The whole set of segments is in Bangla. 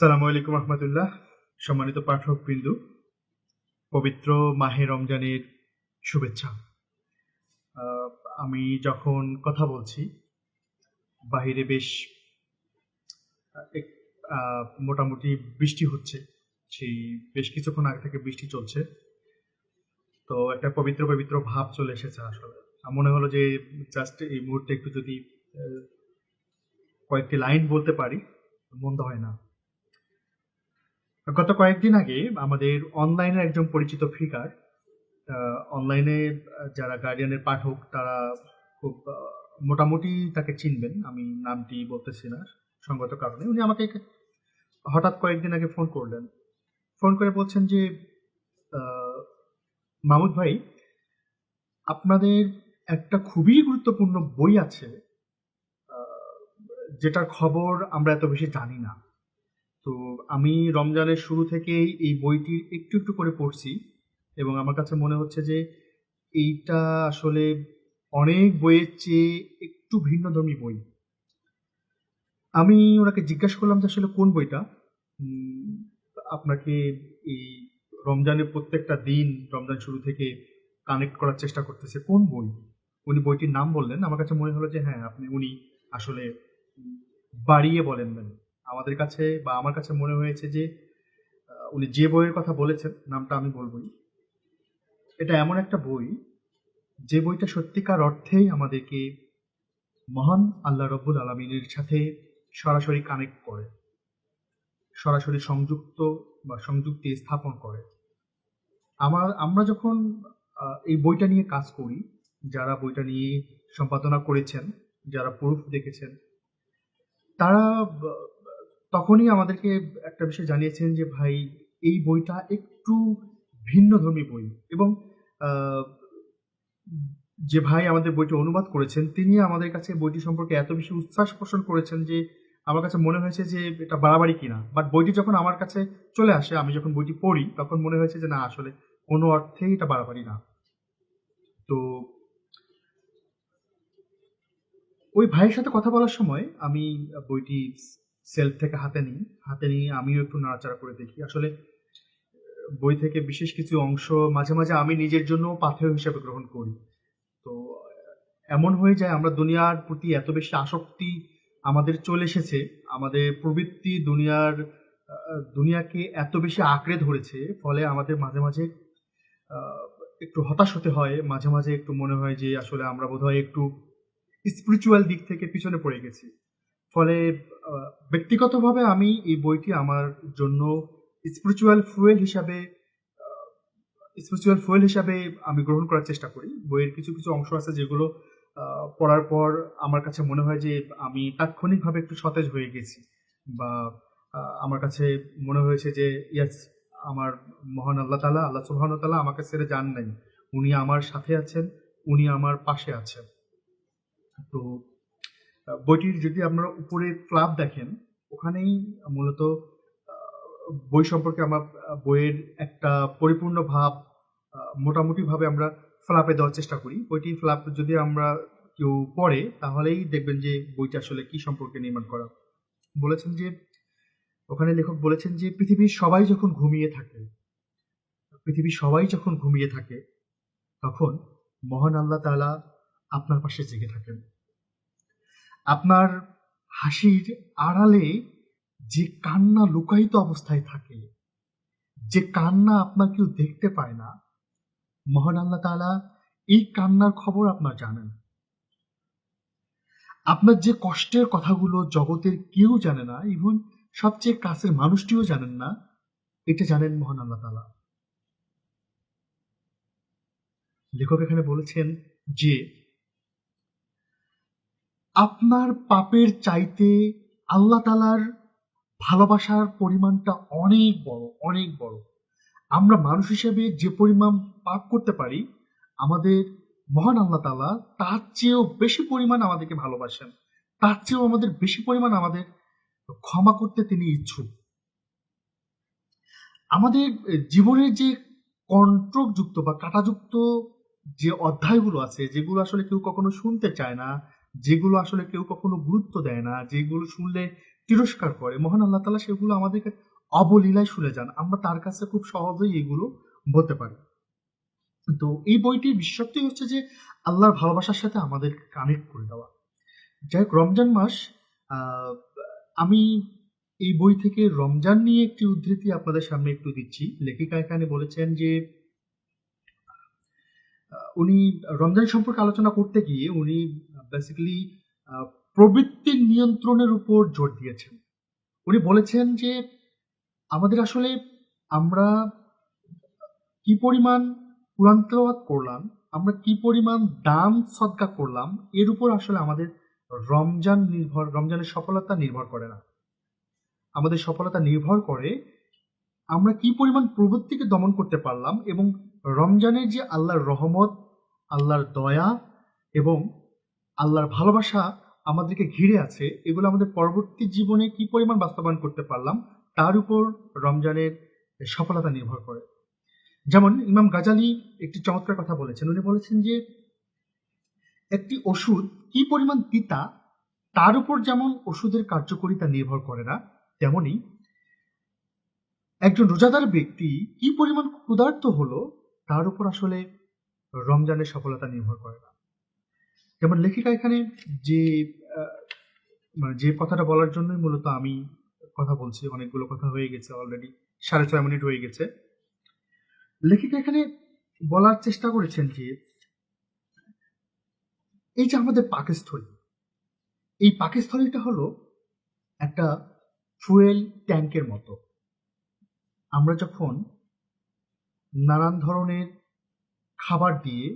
সালামু আলাইকুম রহমতুল্লাহ। সম্মানিত পাঠক বিন্দু, পবিত্র মাহে রমজানের শুভেচ্ছা। আমি যখন কথা বলছি, বাহিরে বেশ মোটামুটি বৃষ্টি হচ্ছে, সেই বেশ কিছুক্ষণ আগে থেকে বৃষ্টি চলছে। তো একটা পবিত্র পবিত্র ভাব চলে এসেছে আসলে। মনে হলো যে জাস্ট এই মুহূর্তে একটু যদি কয়েকটি লাইন বলতে পারি, মন্দ হয় না। গত কয়েকদিন আগে আমাদের অনলাইনের একজন পরিচিত ফিগার অনলাইনে যারা গার্ডিয়ানের পাঠক তারা খুব মোটামুটি তাকে চিনবেন। আমি নামটি বলতেছি না সঙ্গত কারণে। উনি আমাকে হঠাৎ কয়েকদিন আগে ফোন করলেন। ফোন করে বলছেন যে আহ, মামুদ ভাই আপনাদের একটা খুবই গুরুত্বপূর্ণ বই আছে যেটার খবর আমরা এত বেশি জানি না। তো আমি রমজানের শুরু থেকেই এই বইটি একটু একটু করে পড়ছি এবং আমার কাছে মনে হচ্ছে যে এইটা আসলে অনেক বইয়ের চেয়ে একটু ভিন্নধর্মী বই। আমি ওনাকে জিজ্ঞাসা করলাম যে আসলে কোন বইটা? আপনাকে এই রমজানের প্রত্যেকটা দিন রমজান শুরু থেকে কানেক্ট করার চেষ্টা করতেছে কোন বই? উনি বইটির নাম বললেন, আমার কাছে মনে হলো যে হ্যাঁ আপনি, উনি আসলে বাড়িয়ে বলেন না আমাদের কাছে বা আমার কাছে মনে হয়েছে যে উনি যে বইয়ের কথা বলেছেন, নামটা আমি বলবই। এটা এমন একটা বই, যে বইটা সত্যিকার অর্থেই আমাদেরকে মহান আল্লাহ রব্বুল আলমিনের সাথে সরাসরি কানেক্ট করে, সরাসরি সংযুক্ত বা সংযুক্তি স্থাপন করে। আমার, আমরা যখন এই বইটা নিয়ে কাজ করি, যারা বইটা নিয়ে সম্পাদনা করেছেন, যারা প্রুফ দেখেছেন, তারা তখনই আমাদেরকে একটা বিষয় জানিয়েছেন যে, ভাই, এই বইটা একটু ভিন্ন ধর্মী বই। এবং যে ভাই আমাদের বইটি অনুবাদ করেছেন, তিনি আমাদের কাছে বইটি সম্পর্কে এত বেশি উচ্ছ্বাস পোষণ করেছেন যে, আমার কাছে মনে হয়েছে যে, এটা বাড়াবাড়ি কিনা। বাট বইটি যখন আমার কাছে চলে আসে, আমি যখন বইটি পড়ি, তখন মনে হয়েছে যে, না, আসলে কোনো অর্থেই এটা বাড়াবাড়ি না। তো, ওই ভাইয়ের সাথে কথা বলার সময় আমি বইটি সেলফ থেকে হাতে নিই। হাতে নিয়ে আমিও একটু নাড়াচাড়া করে দেখি। আসলে বই থেকে বিশেষ কিছু অংশ মাঝে মাঝে আমি নিজের জন্য পাথেয় হিসেবে গ্রহণ করি। তো, এমন হয়ে যায় আমরা দুনিয়ার প্রতি এত বেশি আসক্তি আমাদের চলে এসেছে, আমাদের প্রবৃত্তি দুনিয়ার দুনিয়াকে এত বেশি আঁকড়ে ধরেছে, ফলে আমাদের মাঝে মাঝে একটু হতাশ হতে হয়। মাঝে মাঝে একটু মনে হয় যে আসলে আমরা বোধহয় একটু স্পিরিচুয়াল দিক থেকে পিছনে পড়ে গেছি। ফলে ব্যক্তিগতভাবে আমি এই বইটি আমার জন্য স্পিরিচুয়াল ফুয়েল হিসাবে স্পিরিচুয়াল ফুয়েল হিসাবে আমি গ্রহণ করার চেষ্টা করি। বইয়ের কিছু কিছু অংশ আছে যেগুলো পড়ার পর আমার কাছে মনে হয় যে আমি তাৎক্ষণিকভাবে একটু সতেজ হয়ে গেছি বা আমার কাছে মনে হয়েছে যে, ইয়াস, আমার মহান আল্লাহ তালা আল্লাহ সুবহান তালা আমাকে ছেড়ে যান নাই। উনি আমার সাথে আছেন, উনি আমার পাশে আছেন। তো বইটির যদি আপনারা উপরে ক্লাব দেখেন ওখানেই মূলত বই সম্পর্কে আমার বইয়ের একটা পরিপূর্ণ ভাব আহ, মোটামুটি ভাবে আমরা ফ্লাপে দেওয়ার চেষ্টা করি। বইটি ফ্লাপ যদি আমরা কেউ পড়ে তাহলেই দেখবেন যে বইটা আসলে কি সম্পর্কে নির্মাণ করা। বলেছেন যে ওখানে লেখক বলেছেন যে পৃথিবীর সবাই যখন ঘুমিয়ে থাকে পৃথিবীর সবাই যখন ঘুমিয়ে থাকে তখন মহান আল্লাহ তাআলা আপনার পাশে জেগে থাকেন। আপনার হাসির আড়ালে যে কান্না লুকায়িত অবস্থায় থাকে, যে কান্না আপনার কেউ দেখতে পায় না, মহান আল্লাহ তালা এই কান্নার খবর আপনার জানেন। আপনার যে কষ্টের কথাগুলো জগতের কেউ জানে না ইভন সবচেয়ে কাছের মানুষটিও জানেন না, এটা জানেন মহান আল্লাহ তালা লেখক এখানে বলেছেন যে আপনার পাপের চাইতে আল্লাহ তালার ভালোবাসার পরিমাণটা অনেক বড় অনেক বড়। আমরা মানুষ হিসেবে যে পরিমাণ পাপ করতে পারি, আমাদের মহান আল্লাহ তালা তার চেয়েও বেশি পরিমাণ আমাদেরকে ভালোবাসেন। তার চেয়েও আমাদের বেশি পরিমাণ আমাদের ক্ষমা করতে তিনি ইচ্ছুক। আমাদের জীবনের যে কন্ট্রোলযুক্ত বা কাটাযুক্ত যে অধ্যায়গুলো আছে, যেগুলো আসলে কেউ কখনো শুনতে চায় না যেগুলো আসলে কেউ কখনো গুরুত্ব দেয় না, যেগুলো শুনলে তিরস্কার করে। মহান আল্লাহ তালা সেগুলো আমাদেরকে অবলীলায় শুনে যান। আমরা তার কাছে খুব সহজেই এগুলো বলতে পারি। তো এই বইটির বিশেষত্বই হচ্ছে যে আল্লাহর ভালোবাসার সাথে আমাদের কানেক্ট করে দেওয়া। যাই হোক, রমজান মাস আমি এই বই থেকে রমজান নিয়ে একটি উদ্ধৃতি আপনাদের সামনে একটু দিচ্ছি। লেখিকা এখানে বলেছেন যে উনি রমজান সম্পর্কে আলোচনা করতে গিয়ে উনি বেসিক্যালি প্রবৃত্তির নিয়ন্ত্রণের উপর জোর দিয়েছেন। উনি বলেছেন যে, আমাদের আসলে আমরা কি পরিমাণ কোরআন করলাম, আমরা কি পরিমাণ দান সদকা করলাম, এর উপর আসলে আমাদের রমজান নির্ভর, রমজানের সফলতা নির্ভর করে না। আমাদের সফলতা নির্ভর করে আমরা কি পরিমাণ প্রবৃত্তিকে দমন করতে পারলাম এবং রমজানের যে আল্লাহর রহমত, আল্লাহর দয়া এবং আল্লাহর ভালোবাসা আমাদেরকে ঘিরে আছে, এগুলো আমাদের পরবর্তী জীবনে কি পরিমাণ বাস্তবায়ন করতে পারলাম, তার উপর রমজানের সফলতা নির্ভর করে। যেমন ইমাম গাজালি একটি চমৎকার কথা বলেছেন। উনি বলেছেন যে, একটি ওষুধ কি পরিমাণ তিতা, তার উপর যেমন ওষুধের কার্যকারিতা নির্ভর করে না, তেমনি একজন রোজাদার ব্যক্তি কি পরিমাণ ক্ষুধার্ত হলো, তার উপর আসলে রমজানের সফলতা নির্ভর করে না। যেমন লেখিকা এখানে যে মানে যে কথাটা বলার জন্যই মূলত আমি কথা বলছি, অনেকগুলো কথা হয়ে গেছে অলরেডি সাড়ে ছয় মিনিট হয়ে গেছে। লেখিকা এখানে বলার চেষ্টা করেছেন যে, এই যে আমাদের পাকস্থলী, এই পাকস্থলীটা হলো একটা ফুয়েল ট্যাঙ্কের মতো। আমরা যখন নানান ধরনের খাবার দিয়ে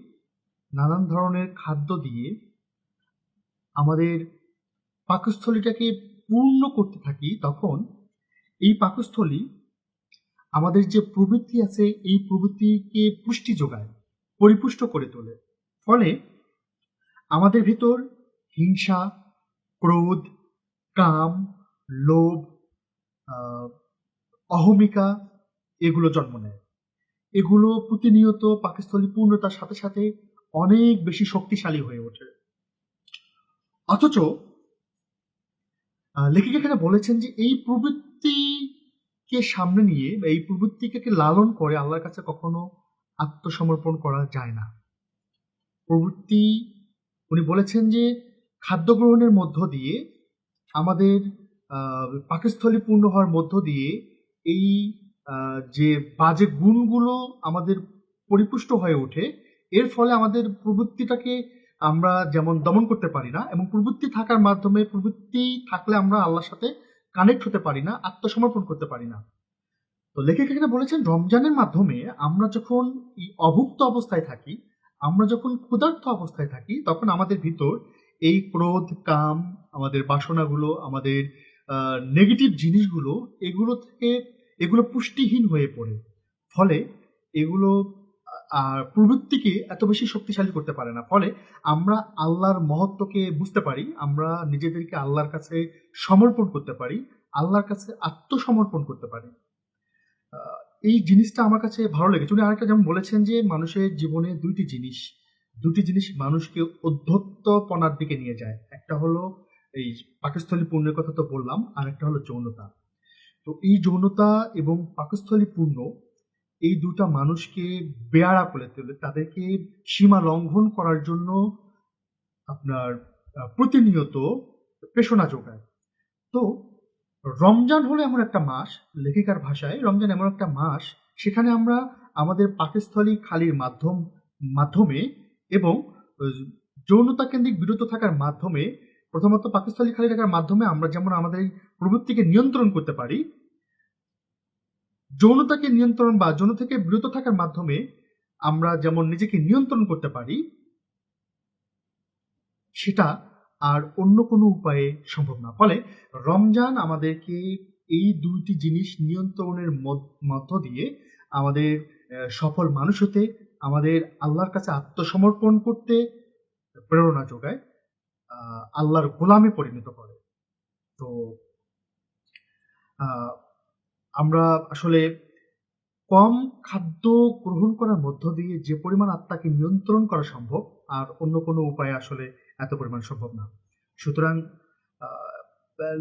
নানান ধরনের খাদ্য দিয়ে আমাদের পাকস্থলীটাকে পূর্ণ করতে থাকি, তখন এই পাকস্থলী আমাদের যে প্রবৃত্তি আছে, এই প্রবৃত্তিকে পুষ্টি যোগায়, পরিপুষ্ট করে তোলে। ফলে আমাদের ভিতর হিংসা, ক্রোধ, কাম, লোভ অহমিকা এগুলো জন্ম নেয়। এগুলো প্রতিনিয়ত পাকিস্তানি পূর্ণতার সাথে সাথে অনেক বেশি শক্তিশালী হয়ে ওঠে। অথচ লেখিকা এখানে বলেছেন যে এই প্রবৃত্তিকে সামনে নিয়ে বা এই প্রবৃত্তিকে লালন করে আল্লাহর কাছে কখনো আত্মসমর্পণ করা যায় না। প্রবৃত্তি, উনি বলেছেন যে খাদ্য গ্রহণের মধ্য দিয়ে, আমাদের পাকস্থলী পূর্ণ হওয়ার মধ্য দিয়ে এই যে বাজে গুণগুলো আমাদের পরিপুষ্ট হয়ে ওঠে এর ফলে আমাদের প্রবৃত্তিটাকে আমরা যেমন দমন করতে পারি না এবং প্রবৃত্তি থাকার মাধ্যমে প্রবৃত্তি থাকলে আমরা আল্লাহর সাথে কানেক্ট হতে পারি না, আত্মসমর্পণ করতে পারি না। তো লেখক এখানে বলেছেন, রমজানের মাধ্যমে আমরা যখন অভুক্ত অবস্থায় থাকি, আমরা যখন ক্ষুধার্ত অবস্থায় থাকি, তখন আমাদের ভিতর এই ক্রোধ, কাম, আমাদের বাসনাগুলো, আমাদের নেগেটিভ জিনিসগুলো, এগুলো থেকে, এগুলো পুষ্টিহীন হয়ে পড়ে। ফলে এগুলো প্রবৃত্তিকে এত বেশি শক্তিশালী করতে পারে না। ফলে আমরা আল্লাহর মহত্বকে বুঝতে পারি, আমরা নিজেদেরকে আল্লাহর কাছে সমর্পণ করতে পারি, আল্লাহর কাছে আত্মসমর্পণ করতে পারি। এই জিনিসটা আমার কাছে ভালো লেগেছে। উনি আরেকটা যেমন বলেছেন যে, মানুষের জীবনে দুইটি জিনিস দুটি জিনিস মানুষকে অধ্যত্তপনার দিকে নিয়ে যায়। একটা হলো এই পাকস্থলী পূর্ণের কথা তো বললাম আর একটা হলো যৌনতা। তো এই যৌনতা এবং পাকস্থলী পূর্ণ এই দুটা মানুষকে বেয়ারা করে তোলে, তাদেরকে সীমা লঙ্ঘন করার জন্য আপনার প্রতিনিয়ত প্রেষণা যোগায়। তো রমজান হলো এমন একটা মাস, লেখিকার ভাষায় রমজান এমন একটা মাস, সেখানে আমরা আমাদের পাকস্থলী খালির মাধ্যম, মাধ্যমে এবং যৌনতা কেন্দ্রিক বিরত থাকার মাধ্যমে, প্রথমত পাকস্থলী খালি থাকার মাধ্যমে আমরা যেমন আমাদের প্রবৃত্তিকে নিয়ন্ত্রণ করতে পারি যৌনতাকে নিয়ন্ত্রণ বা যৌন থেকে বিরত থাকার মাধ্যমে আমরা যেমন নিজেকে নিয়ন্ত্রণ করতে পারি, সেটা আর অন্য কোনো উপায়ে সম্ভব না। ফলে রমজান আমাদেরকে এই দুইটি জিনিস নিয়ন্ত্রণের মধ্য- দিয়ে আমাদের সফল মানুষ হতে, আমাদের আল্লাহর কাছে আত্মসমর্পণ করতে প্রেরণা যোগায় আল্লাহর গোলামে পরিণত করে। তো আমরা আসলে কম খাদ্য গ্রহণ করার মধ্য দিয়ে যে পরিমাণ আত্মাকে নিয়ন্ত্রণ করা সম্ভব, আর অন্য কোনো উপায়ে আসলে এত পরিমাণ সম্ভব না। সুতরাং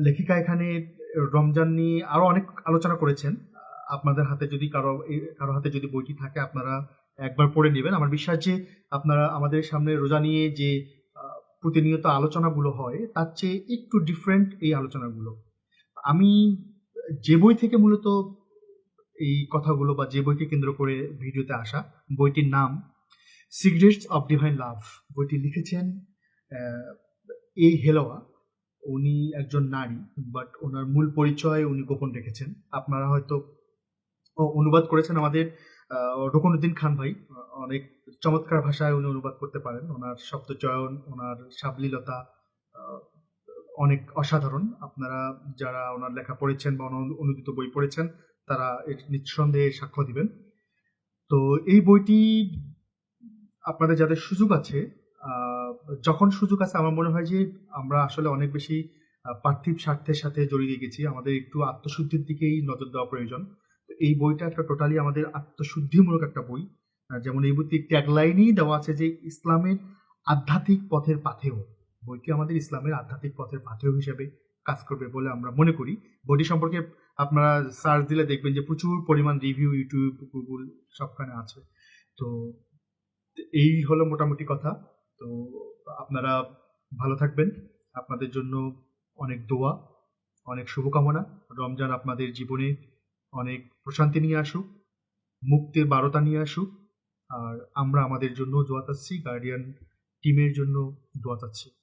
লেখিকা এখানে রমজান নিয়ে আরও অনেক আলোচনা করেছেন। আপনাদের হাতে যদি কারও কারও হাতে যদি বইটি থাকে, আপনারা একবার পড়ে নেবেন। আমার বিশ্বাস যে আপনারা আমাদের সামনে রোজা নিয়ে যে প্রতিনিয়ত আলোচনাগুলো হয়, তার চেয়ে একটু ডিফারেন্ট এই আলোচনাগুলো। আমি যে বই থেকে মূলত এই কথাগুলো বা যে বইকে কেন্দ্র করে ভিডিওতে আসা, বইটির নাম সিক্রেটস অফ ডিভাইন লাভ। বইটি লিখেছেন এ হেলোয়া। উনি একজন নারী, বাট ওনার মূল পরিচয় উনি গোপন রেখেছেন। আপনারা হয়তো অনুবাদ করেছেন আমাদের রুকনুদ্দিন খান ভাই। অনেক চমৎকার ভাষায় উনি অনুবাদ করতে পারেন। ওনার শব্দচয়ন, ওনার সাবলীলতা অনেক অসাধারণ। আপনারা যারা ওনার লেখা পড়েছেন বা অনুদিত বই পড়েছেন, তারা এর নিঃসন্দেহে সাক্ষ্য দিবেন। তো এই বইটি আপনাদের যাদের সুযোগ আছে যখন সুযোগ আছে আমার মনে হয় যে আমরা আসলে অনেক বেশি পার্থিব স্বার্থের সাথে জড়িয়ে গেছি। আমাদের একটু আত্মশুদ্ধির দিকেই নজর দেওয়া প্রয়োজন। তো এই বইটা একটা টোটালি আমাদের আত্মশুদ্ধিমূলক একটা বই। যেমন এই বইতে ট্যাগলাইনই দেওয়া আছে যে ইসলামের আধ্যাত্মিক পথের পাথেও বইটি আমাদের ইসলামের আধ্যাত্মিক পথের পাথেও হিসেবে কাজ করবে বলে আমরা মনে করি। বইটি সম্পর্কে আপনারা সার্চ দিলে দেখবেন যে প্রচুর পরিমাণ রিভিউ ইউটিউব গুগল সবখানে আছে। তো এই হলো মোটামুটি কথা। তো আপনারা ভালো থাকবেন। আপনাদের জন্য অনেক দোয়া, অনেক শুভকামনা। রমজান আপনাদের জীবনে অনেক প্রশান্তি নিয়ে আসুক, মুক্তির বারতা নিয়ে আসুক। আর আমরা আমাদের জন্য দোয়া চাচ্ছি গার্ডিয়ান টিমের জন্য দোয়া চাচ্ছি।